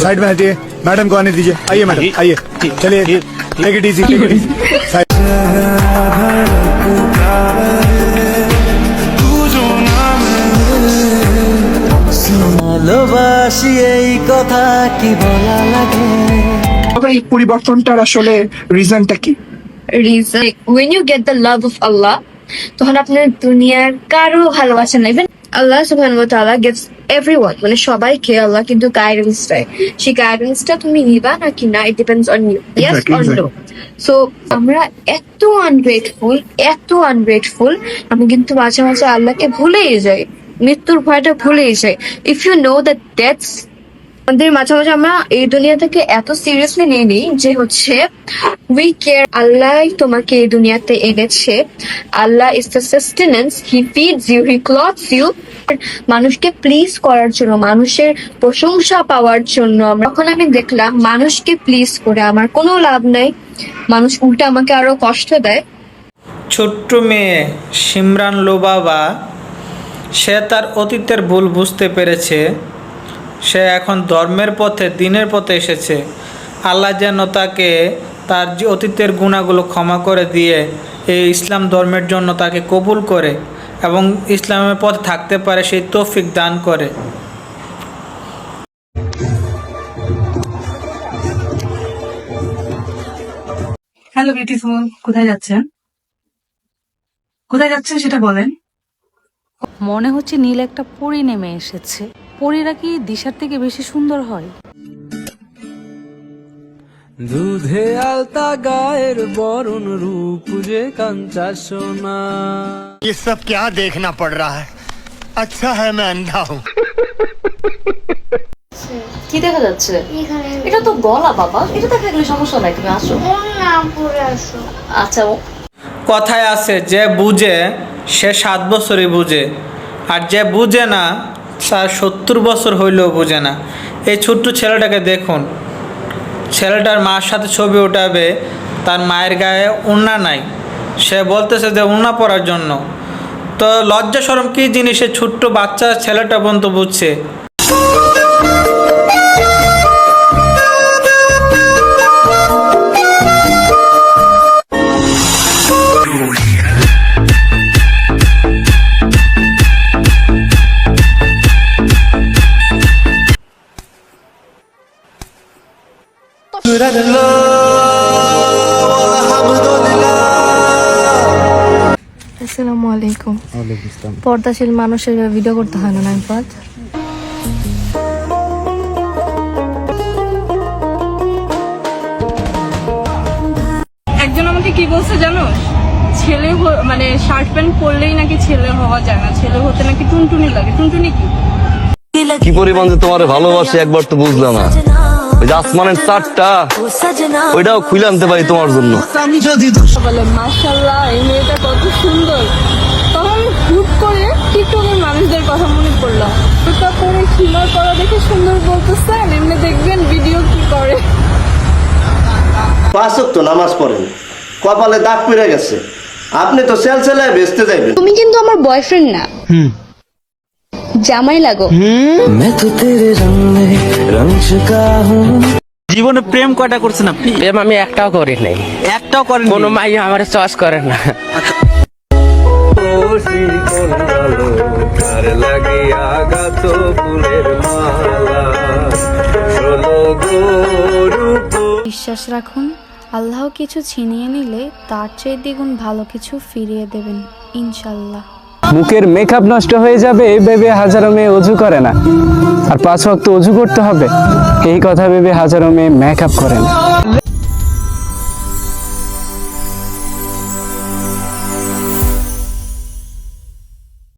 Side में हटिए madam को आने दीजिए आइए मैडम आइए चलिए take it easy take it easy ভালোবাসি এই কথা কি বলা লাগে তবে এই পরিবর্তনটার আসলে রিজনটা কি reason when you get the love of Allah তখন আপনার দুনিয়ার কারো ভালোবাসা নাই ইভেন আল্লাহ সুবহান ওয়া তাআলা গিভস এভরিওয়ান মানে সবাইকে আল্লাহ কিন্তু গাইডেন্স দেয়। সেই গাইডেন্সটা তুমি নিবা নাকি না? It depends on you yes or no so আমরা এত আনগ্রেটফুল এত আনগ্রেটফুল আমি কিন্তু মাঝে মাঝে আল্লাহকে ভুলেই যাই। মৃত্যুর ভয়টা ভুলেই যাই। If you know that deaths আমাদের মাঝে মাঝে আমরা এই দুনিয়া থেকে এত সিরিয়াসলি নিয়ে নিই যে হচ্ছে উই কেয়ার আল্লাহ তোমাকে এই দুনিয়াতে এনেছে। Allah is the sustenance he feeds you he clothes you মানুষকে প্লিজ করার জন্য, মানুষের প্রশংসা পাওয়ার জন্য তখন আমি দেখলাম, মানুষকে প্লিজ করে আমার কোনো লাভ নাই। মানুষ উল্টা আমাকে আরও কষ্ট দেয়। ছোট্ট মেয়ে সিমরান লোবাবা, সে তার অতীতের ভুল বুঝতে পেরেছে। সে এখন ধর্মের পথে দিনের পথে এসেছে। আল্লাহ যেন তাকে তার যে অতীতের গুণাগুলো ক্ষমা করে দিয়ে এই ইসলাম ধর্মের জন্য তাকে কবুল করে এবং ইসলামের পথে থাকতে পারে সেই তৌফিক দান করে। হ্যালো বিউটিফুল কোথায় যাচ্ছেন? কোথায় যাচ্ছেন সেটা বলেন। মনে হচ্ছে নীল একটা পরি নেমে এসেছে। পরীরা কি দিশার থেকে বেশি সুন্দর হয় দুধে আলতা গায়ের বরণ রূপ যে কাঞ্চা সোনা ये सब क्या देखना पड़ रहा है अच्छा है मैं अंधा हूँ কি দেখা যাচ্ছে এটা তো গলা বাবা এটা দেখা গেলে সমস্যা নাই তুমি আসো আচ্ছা ও- কথায় আছে যে বুঝে সে সাত বছরই বুঝে আর যে বুঝে না তার সত্তর বছর হইলেও বুঝে না। এই ছোট্ট ছেলেটাকে দেখুন। ছেলেটার মার সাথে ছবি ওঠাবে তার মায়ের গায়ে উন্না নাই। সে বলতেছে যে উন্না পড়ার জন্য। তো লজ্জা সরম কী জিনিসে ছোট্ট বাচ্চা ছেলেটা পর্যন্ত বুঝছে? আসসালামু আলাইকুম। পর্দাশীল মানুষের ভিডিও করতে হয় না নাইফাত? একজন আমাকে কি বলছে জানো? ছেলে হ- মানে শার্ট প্যান্ট পরলেই নাকি ছেলে হওয়া যায় না। ছেলে হতে নাকি টুনটুনি লাগে। টুনটুনি কি? কি পরিমাণ যে তোমার ভালোবাসি একবার তো বুঝলাম না। ওই যে আসমানের চারটা ওইটাও খুলে আনতে পারি তোমার জন্য বলে মাশাল্লাহ এই মেয়েটা কত সুন্দর তখন হুট করে টিকটকের মানুষদের কথা মনে পড়লো ওটা পরে সীমার করা দেখে সুন্দর বলতেছেন এমনি দেখবেন ভিডিও কি করে পাঁচ তো নামাজ পড়েন কপালে দাগ পড়ে গেছে আপনি তো সেল সেলায় বেচতে যাইবেন তুমি কিন্তু আমার বয়ফ্রেন্ড না জামাই লাগো मैं तो तेरे रंग में रंग चुका हूँ জীবনে প্রেম কয়টা করছেন আপনি? প্রেম আমি একটাও করি নাই। একটাও করেন কোনো মাই আমার চয়েস করে না। বিশ্বাস রাখুন আল্লাহ কিছু ছিনিয়ে নিলে তার চেয়ে দ্বিগুণ ভালো কিছু ফিরিয়ে দেবেন ইনশাল্লাহ। বুকের মেকআপ নষ্ট হয়ে যাবে ভেবে হাজারো মেয়ে অজু করে না। আর পাঁচ ওয়াক্ত অজু করতে হবে, এই কথা ভেবে হাজারো মেয়ে মেকআপ করে না।